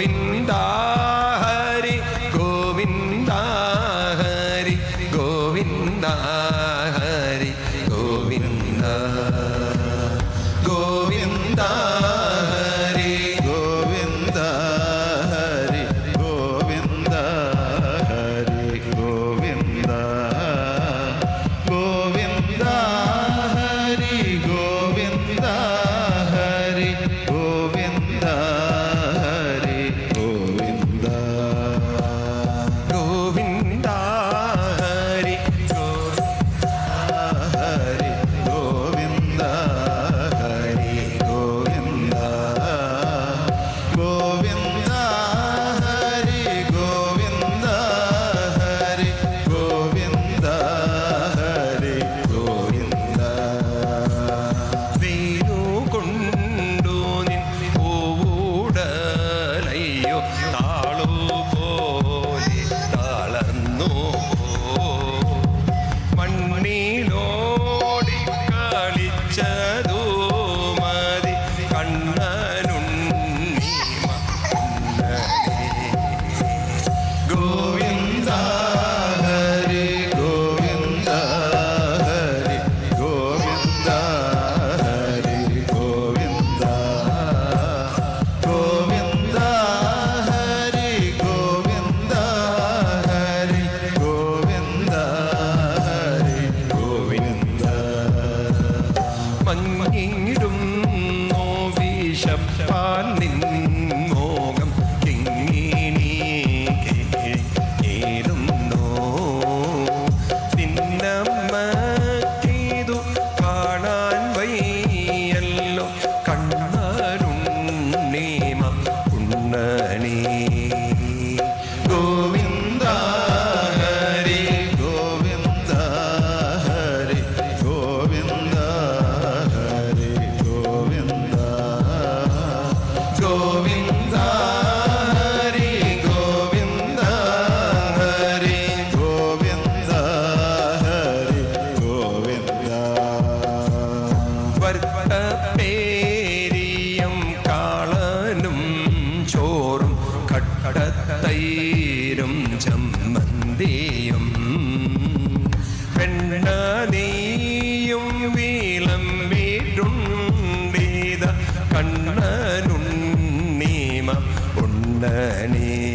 விந்தா വിശപ്പാൻ നിൻമോകം مناني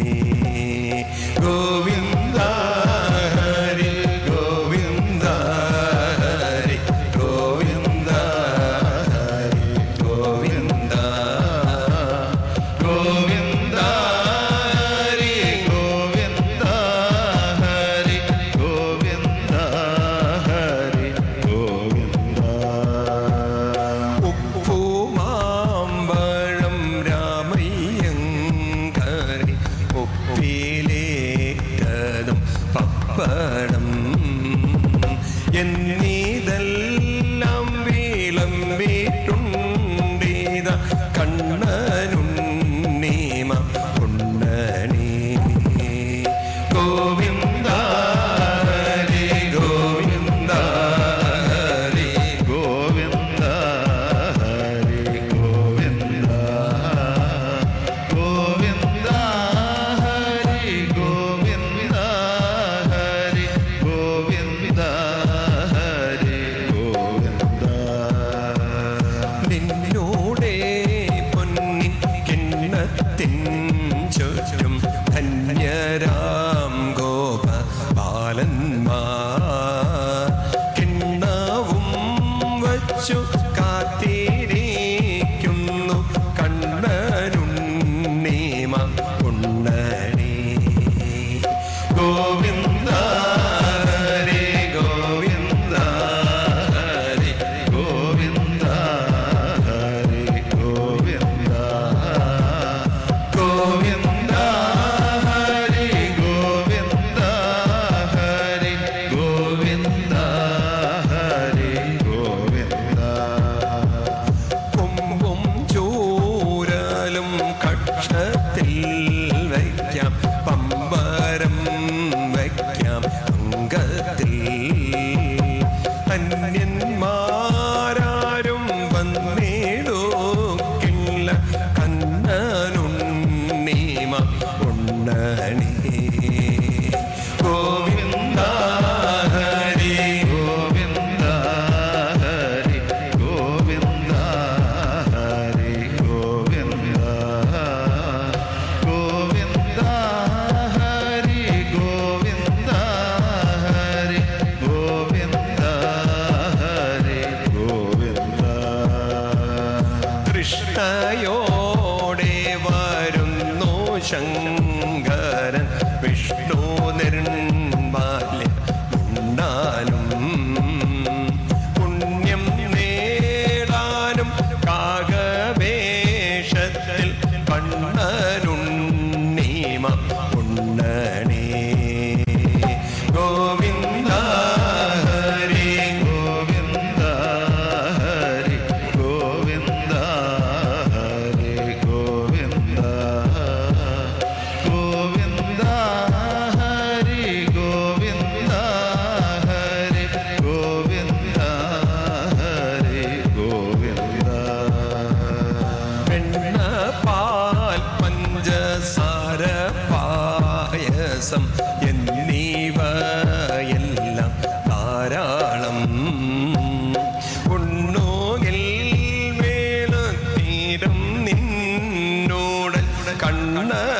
my camp നിഷ്ഠയോടെ വരുന്നു ശങ്കരൻ. 很难。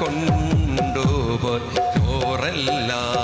കൊണ്ടുപോയി ചോറെല്ലാം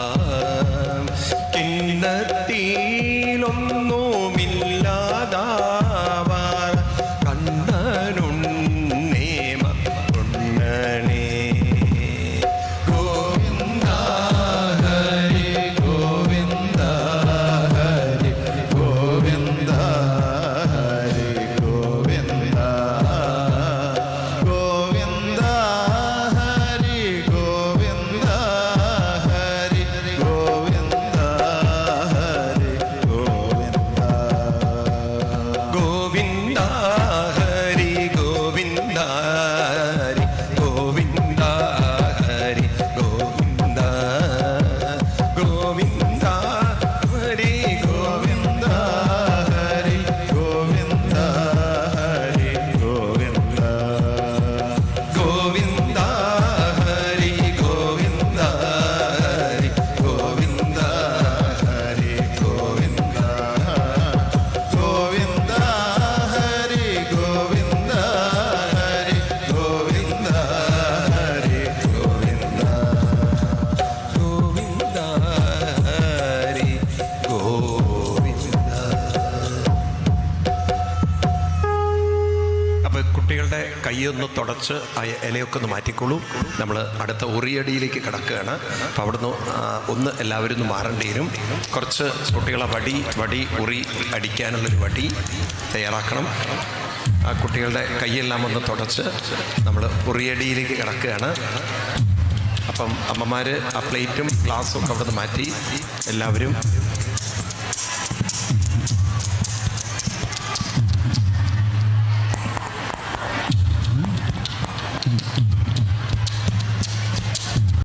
ഒന്ന് തുടച്ച് ആ ഇലയൊക്കെ ഒന്ന് മാറ്റിക്കോളൂ. നമ്മൾ അടുത്ത ഉറിയടിയിലേക്ക് കിടക്കുകയാണ്. അപ്പോൾ അവിടുന്ന് ഒന്ന് എല്ലാവരും ഒന്ന് മാറേണ്ടി വരും. കുറച്ച് കുട്ടികളെ വടി വടി ഉറി അടിക്കാനുള്ളൊരു വടി തയ്യാറാക്കണം. ആ കുട്ടികളുടെ കൈയെല്ലാം ഒന്ന് തുടച്ച് നമ്മൾ ഉറിയടിയിലേക്ക് കിടക്കുകയാണ്. അപ്പം അമ്മമാർ ആ പ്ലേറ്റും ഗ്ലാസ്സും ഒക്കെ അവിടുന്ന് മാറ്റി എല്ലാവരും